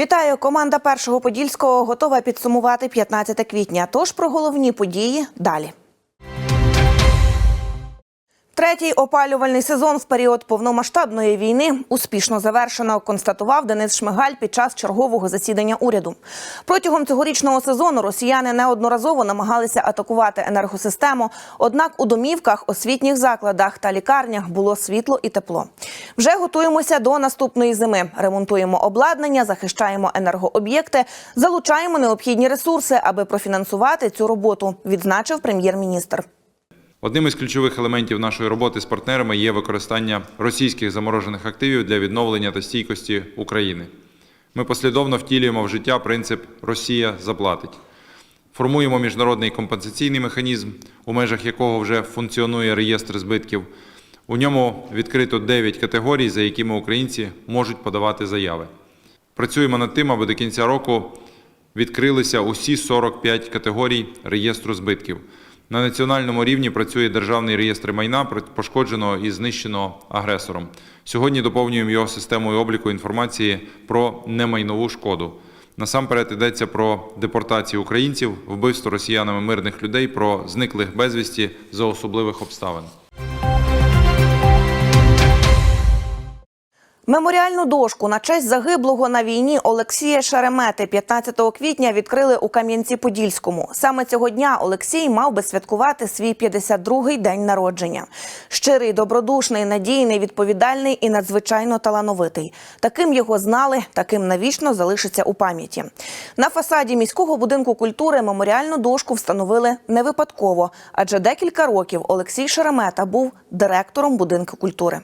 Вітаю! Команда першого подільського готова підсумувати 15 квітня. Тож про головні події далі. Третій опалювальний сезон в період повномасштабної війни успішно завершено, констатував Денис Шмигаль під час чергового засідання уряду. Протягом цьогорічного сезону росіяни неодноразово намагалися атакувати енергосистему. Однак у домівках, освітніх закладах та лікарнях було світло і тепло. Вже готуємося до наступної зими. Ремонтуємо обладнання, захищаємо енергооб'єкти, залучаємо необхідні ресурси, аби профінансувати цю роботу. Відзначив прем'єр-міністр. Одним із ключових елементів нашої роботи з партнерами є використання російських заморожених активів для відновлення та стійкості України. Ми послідовно втілюємо в життя принцип Росія заплатить. Формуємо міжнародний компенсаційний механізм, у межах якого вже функціонує реєстр збитків. У ньому відкрито 9 категорій, за якими українці можуть подавати заяви. Працюємо над тим, аби до кінця року відкрилися усі 45 категорій реєстру збитків. На національному рівні працює державний реєстр майна пошкодженого і знищеного агресором. Сьогодні доповнюємо його системою обліку інформації про немайнову шкоду. Насамперед йдеться про депортацію українців, вбивство росіянами мирних людей, про зниклих безвісті за особливих обставин. Меморіальну дошку на честь загиблого на війні Олексія Шеремети 15 квітня відкрили у Кам'янці-Подільському. Саме цього дня Олексій мав би святкувати свій 52-й день народження. Щирий, добродушний, надійний, відповідальний і надзвичайно талановитий. Таким його знали, таким навічно залишиться у пам'яті. На фасаді міського будинку культури меморіальну дошку встановили не випадково, адже декілька років Олексій Шеремета був директором будинку культури.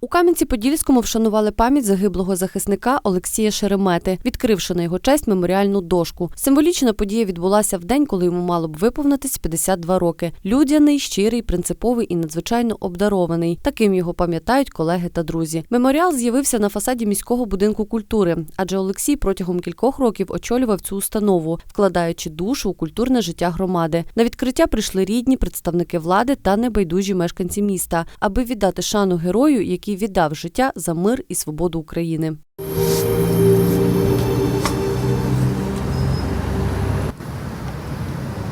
У Кам'янці-Подільському вшанували пам'ять загиблого захисника Олексія Шеремети, відкривши на його честь меморіальну дошку. Символічна подія відбулася в день, коли йому мало б виповнитись 52 роки. Людяний, щирий, принциповий і надзвичайно обдарований. Таким його пам'ятають колеги та друзі. Меморіал з'явився на фасаді міського будинку культури, адже Олексій протягом кількох років очолював цю установу, вкладаючи душу у культурне життя громади. На відкриття прийшли рідні, представники влади та небайдужі мешканці міста, аби віддати шану герою, віддав життя за мир і свободу України.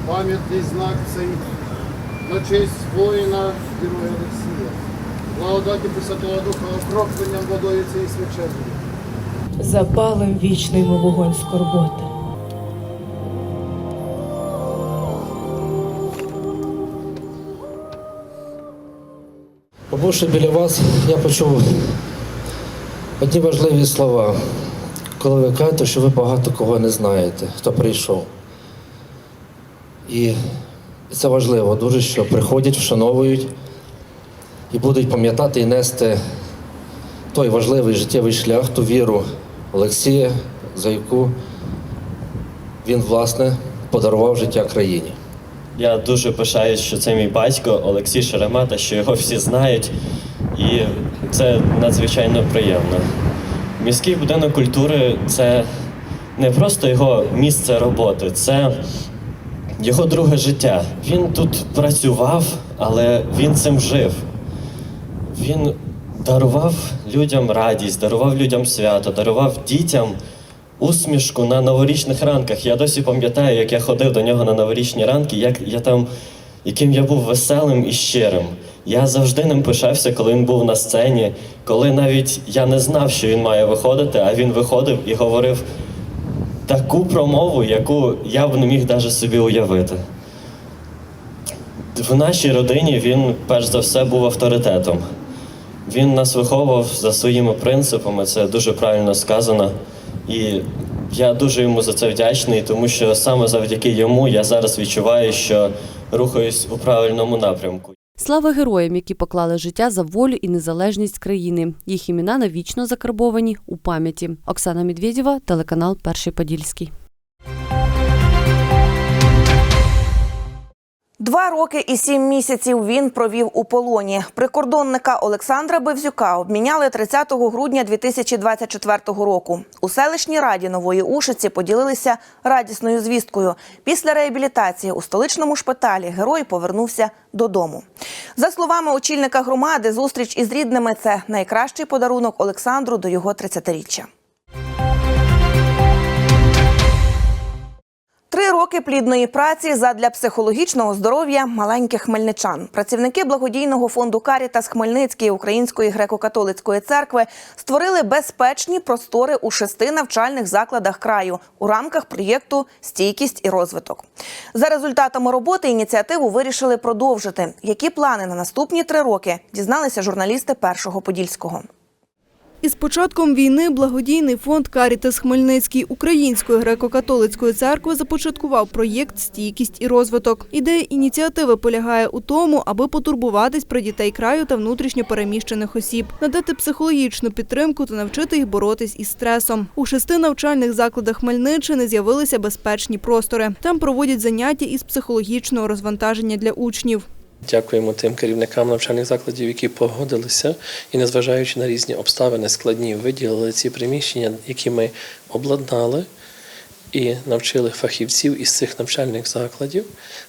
Пам'ятний знак цей на честь воїна Героя Олексія. Благодаті Пресвятого Духа окропленням водою цієї свяченої. запалим вічний вогонь скорботи. Побувши біля вас, я почув одні важливі слова, коли ви кажете, що ви багато кого не знаєте, хто прийшов. І це важливо дуже, що приходять, вшановують і будуть пам'ятати і нести той важливий життєвий шлях, ту віру Олексія, за яку він, власне, подарував життя країні. Я дуже пишаюсь, що це мій батько Олексій Шеремета, що його всі знають, і це надзвичайно приємно. Міський будинок культури це не просто його місце роботи, це його друге життя. Він тут працював, але він цим жив. Він дарував людям радість, дарував людям свято, дарував дітям усмішку на новорічних ранках. Я досі пам'ятаю, як я ходив до нього на новорічні ранки, як я там, яким я був веселим і щирим. Я завжди ним пишався, коли він був на сцені, коли навіть я не знав, що він має виходити, а він виходив і говорив таку промову, яку я б не міг навіть собі уявити. В нашій родині він, перш за все, був авторитетом. Він нас виховував за своїми принципами, це дуже правильно сказано. І я дуже йому за це вдячний, тому що саме завдяки йому я зараз відчуваю, що рухаюсь у правильному напрямку. Слава героям, які поклали життя за волю і незалежність країни. Їх імена навічно закарбовані у пам'яті. Оксана Медведєва, телеканал Перший Подільський. Два роки і сім місяців він провів у полоні. Прикордонника Олександра Бевзюка обміняли 30 грудня 2024 року. У селищній раді Нової Ушиці поділилися радісною звісткою. Після реабілітації у столичному шпиталі герой повернувся додому. За словами очільника громади, зустріч із рідними це найкращий подарунок Олександру до його 30-річчя. Три роки плідної праці задля психологічного здоров'я маленьких хмельничан. Працівники благодійного фонду Карітас Хмельницької Української греко-католицької церкви створили безпечні простори у шести навчальних закладах краю у рамках проєкту Стійкість і розвиток. За результатами роботи ініціативу вирішили продовжити. Які плани на наступні три роки дізналися журналісти першого подільського. Із початком війни благодійний фонд Карітас Хмельницький Української греко-католицької церкви започаткував проєкт Стійкість і розвиток. Ідея ініціативи полягає у тому, аби потурбуватись про дітей краю та внутрішньо переміщених осіб, надати психологічну підтримку та навчити їх боротись із стресом. У шести навчальних закладах Хмельниччини з'явилися безпечні простори. Там проводять заняття із психологічного розвантаження для учнів. Дякуємо тим керівникам навчальних закладів, які погодилися і, незважаючи на різні обставини складні, виділили ці приміщення, які ми обладнали і навчили фахівців із цих навчальних закладів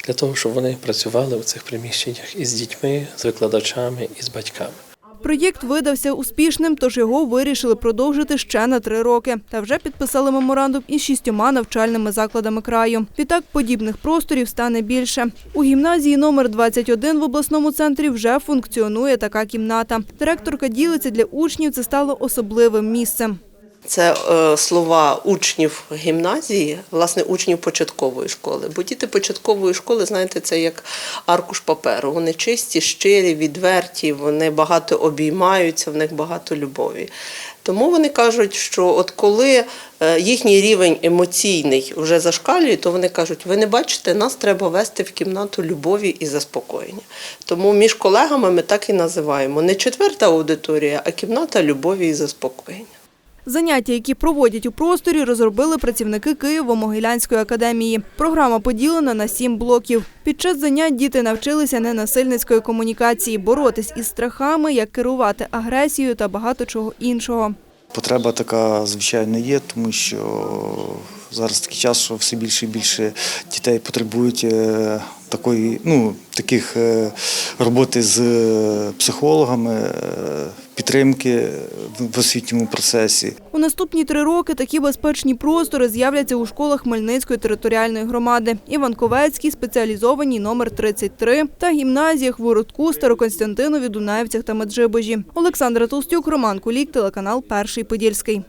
для того, щоб вони працювали у цих приміщеннях із дітьми, з викладачами і з батьками. Проєкт видався успішним, тож його вирішили продовжити ще на три роки. Та вже підписали меморандум із шістьома навчальними закладами краю. Відтак подібних просторів стане більше. У гімназії номер 21 в обласному центрі вже функціонує така кімната. Директорка ділиться для учнів це стало особливим місцем. Це е, слова учнів гімназії, власне, учнів початкової школи. Бо діти початкової школи, знаєте, це як аркуш паперу. Вони чисті, щирі, відверті, вони багато обіймаються, в них багато любові. Тому вони кажуть, що от коли е, їхній рівень емоційний вже зашкалює, то вони кажуть, ви не бачите, нас треба вести в кімнату любові і заспокоєння. Тому між колегами ми так і називаємо не четверта аудиторія, а кімната любові і заспокоєння. Заняття, які проводять у просторі, розробили працівники Києво-Могилянської академії. Програма поділена на сім блоків. Під час занять діти навчилися ненасильницької комунікації, боротись із страхами, як керувати агресією та багато чого іншого. Потреба така, звичайно, є, тому що зараз такий час, що все більше і більше дітей потребують е, такої, ну, таких е, роботи з е, психологами, е, підтримки в- освітньому процесі. У наступні три роки такі безпечні простори з'являться у школах Хмельницької територіальної громади, Іванковецькій, спеціалізованій номер 33 та гімназіях в Уродку, Староконстянтинові, Дунаївцях та Меджибожі. Олександра Толстюк, Роман Кулік, телеканал Перший Подільський.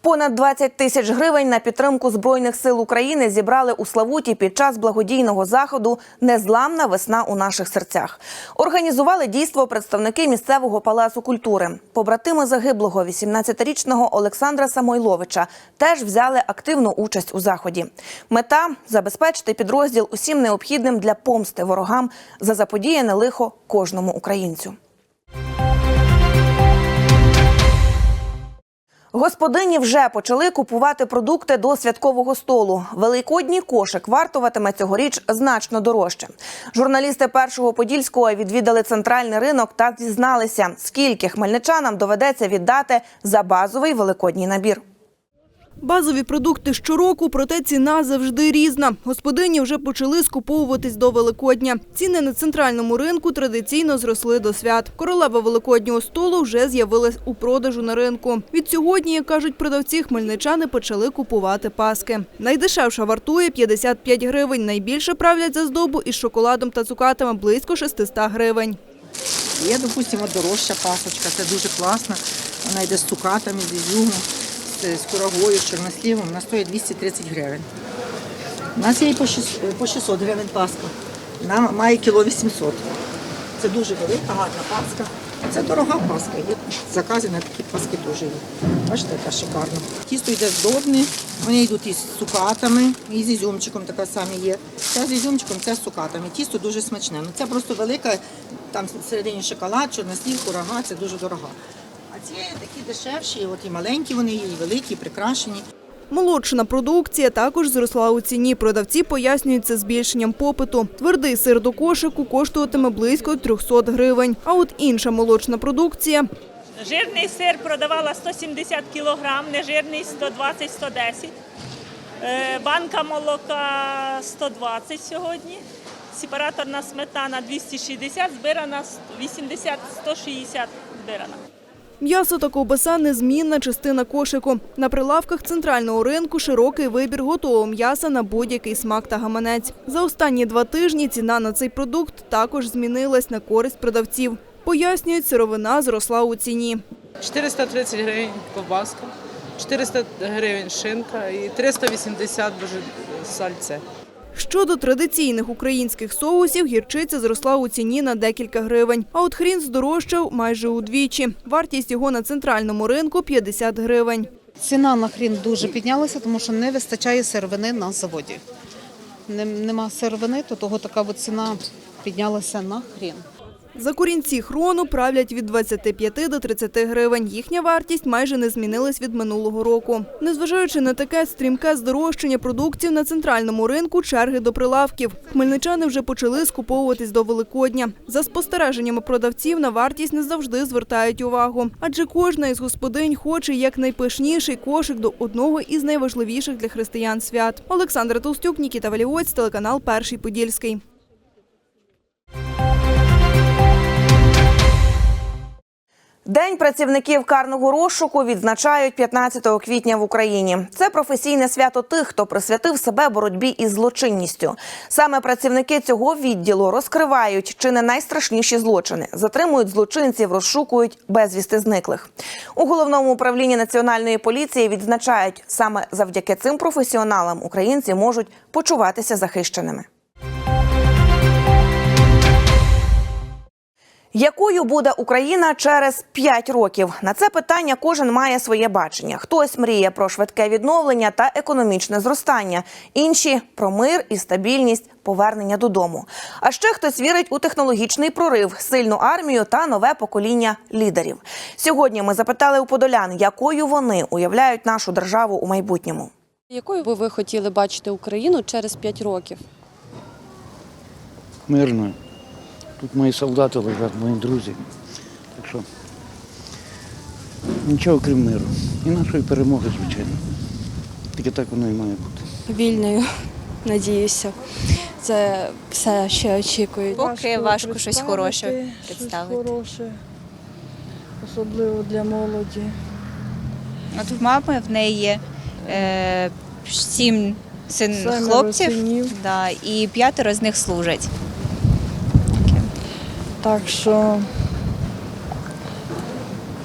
Понад 20 тисяч гривень на підтримку збройних сил України зібрали у Славуті під час благодійного заходу Незламна весна у наших серцях. Організували дійство представники місцевого палацу культури. Побратими загиблого 18-річного Олександра Самойловича теж взяли активну участь у заході. Мета забезпечити підрозділ усім необхідним для помсти ворогам за заподіяне лихо кожному українцю. Господині вже почали купувати продукти до святкового столу. Великодній кошик вартуватиме цьогоріч значно дорожче. Журналісти першого подільського відвідали центральний ринок та дізналися, скільки хмельничанам доведеться віддати за базовий великодній набір. Базові продукти щороку, проте ціна завжди різна. Господині вже почали скуповуватись до Великодня. Ціни на центральному ринку традиційно зросли до свят. Королева великоднього столу вже з'явилась у продажу на ринку. Від сьогодні, як кажуть продавці, хмельничани почали купувати паски. Найдешевша вартує 55 гривень. Найбільше правлять за здобу із шоколадом та цукатами близько 600 гривень. Є, допустимо, дорожча пасочка, це дуже класно. Вона йде з цукатами, з ізюмом, з з курагою, з чорнослівом. Вона стоїть 230 гривень. У нас є по 600 гривень паска. Вона має кіло 800. Це дуже велика, гарна паска. Це дорога паска. Є закази на такі паски теж є. Бачите, яка шикарна. Тісто йде здобне, вони йдуть із цукатами, і з ізюмчиком така самі є. Це з ізюмчиком, це з цукатами. Тісто дуже смачне. Ну, це просто велика, там всередині шоколад, чорнослів, курага, це дуже дорога. А ці такі дешевші, от і маленькі вони є, і великі, і прикрашені. Молочна продукція також зросла у ціні. Продавці пояснюють це збільшенням попиту. Твердий сир до кошику коштуватиме близько 300 гривень. А от інша молочна продукція Жирний сир продавала 170 кг, нежирний 120-110. Е, Банка молока 120 сьогодні. Сепараторна сметана 260, збирана 80-160 збирана. М'ясо та ковбаса – незмінна частина кошику. На прилавках центрального ринку широкий вибір готового м'яса на будь-який смак та гаманець. За останні два тижні ціна на цей продукт також змінилась на користь продавців. Пояснюють, сировина зросла у ціні. 430 гривень ковбаска, 400 гривень шинка і 380 сальце. Щодо традиційних українських соусів, гірчиця зросла у ціні на декілька гривень. А от хрін здорожчав майже удвічі. Вартість його на центральному ринку – 50 гривень. Ціна на хрін дуже піднялася, тому що не вистачає сировини на заводі. Нема сировини, то того така ціна піднялася на хрін. За корінці хрону правлять від 25 до 30 гривень. Їхня вартість майже не змінилась від минулого року. Незважаючи на таке стрімке здорожчання продуктів на центральному ринку, черги до прилавків. Хмельничани вже почали скуповуватись до Великодня. За спостереженнями продавців на вартість не завжди звертають увагу, адже кожна із господинь хоче якнайпишніший кошик до одного із найважливіших для християн свят. Олександр Толстюк, Нікіта Валіоць, телеканал Перший Подільський. День працівників карного розшуку відзначають 15 квітня в Україні. Це професійне свято тих, хто присвятив себе боротьбі із злочинністю. Саме працівники цього відділу розкривають чи не найстрашніші злочини, затримують злочинців, розшукують безвісти зниклих. У головному управлінні національної поліції відзначають саме завдяки цим професіоналам українці можуть почуватися захищеними. Якою буде Україна через 5 років? На це питання кожен має своє бачення. Хтось мріє про швидке відновлення та економічне зростання, інші про мир і стабільність, повернення додому. А ще хтось вірить у технологічний прорив, сильну армію та нове покоління лідерів. Сьогодні ми запитали у подолян, якою вони уявляють нашу державу у майбутньому. Якою би ви хотіли бачити Україну через 5 років? мирною. Тут мої солдати лежать, мої друзі. Так що нічого крім миру. І нашої перемоги, звичайно. Тільки так воно і має бути. вільною, надіюся. Це все ще очікують. Поки важко щось хороше представити. хороше, особливо для молоді. От в мами в неї є е, сім син Семеро хлопців, синів. да, і п'ятеро з них служать. Так що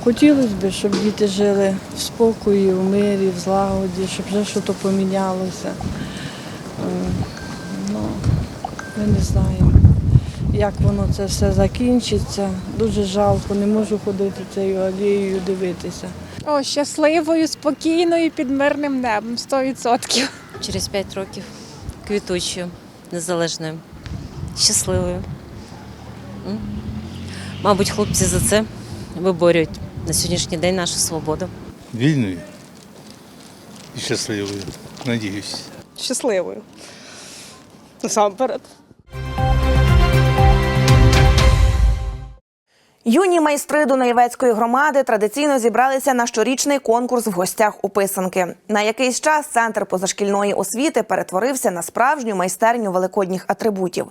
хотілося б, щоб діти жили в спокої, в мирі, в злагоді, щоб вже щось помінялося. Е, Ну, ми не знаємо, як воно це все закінчиться. Дуже жалко, не можу ходити цією алеєю дивитися. О, щасливою, спокійною, під мирним небом, 100%. Через п'ять років квітучою, незалежною, щасливою. Мабуть, хлопці за це виборюють на сьогоднішній день нашу свободу. Вільною і щасливою, надіюсь. Щасливою. Насамперед. Юні майстри Дунаєвецької громади традиційно зібралися на щорічний конкурс в гостях у писанки. На якийсь час центр позашкільної освіти перетворився на справжню майстерню великодніх атрибутів.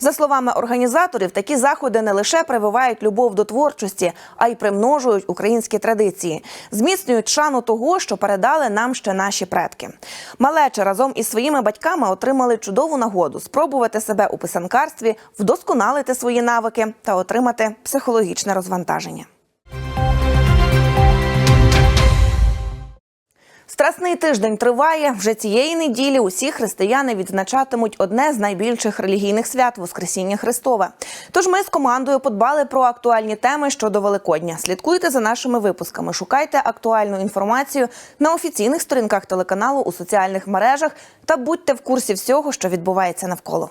За словами організаторів, такі заходи не лише прививають любов до творчості, а й примножують українські традиції, зміцнюють шану того, що передали нам ще наші предки. Малечі разом із своїми батьками отримали чудову нагоду спробувати себе у писанкарстві, вдосконалити свої навики та отримати психологічне розвантаження. Страсний тиждень триває. Вже цієї неділі усі християни відзначатимуть одне з найбільших релігійних свят Воскресіння Христове. Тож ми з командою подбали про актуальні теми щодо Великодня. Слідкуйте за нашими випусками, шукайте актуальну інформацію на офіційних сторінках телеканалу у соціальних мережах та будьте в курсі всього, що відбувається навколо.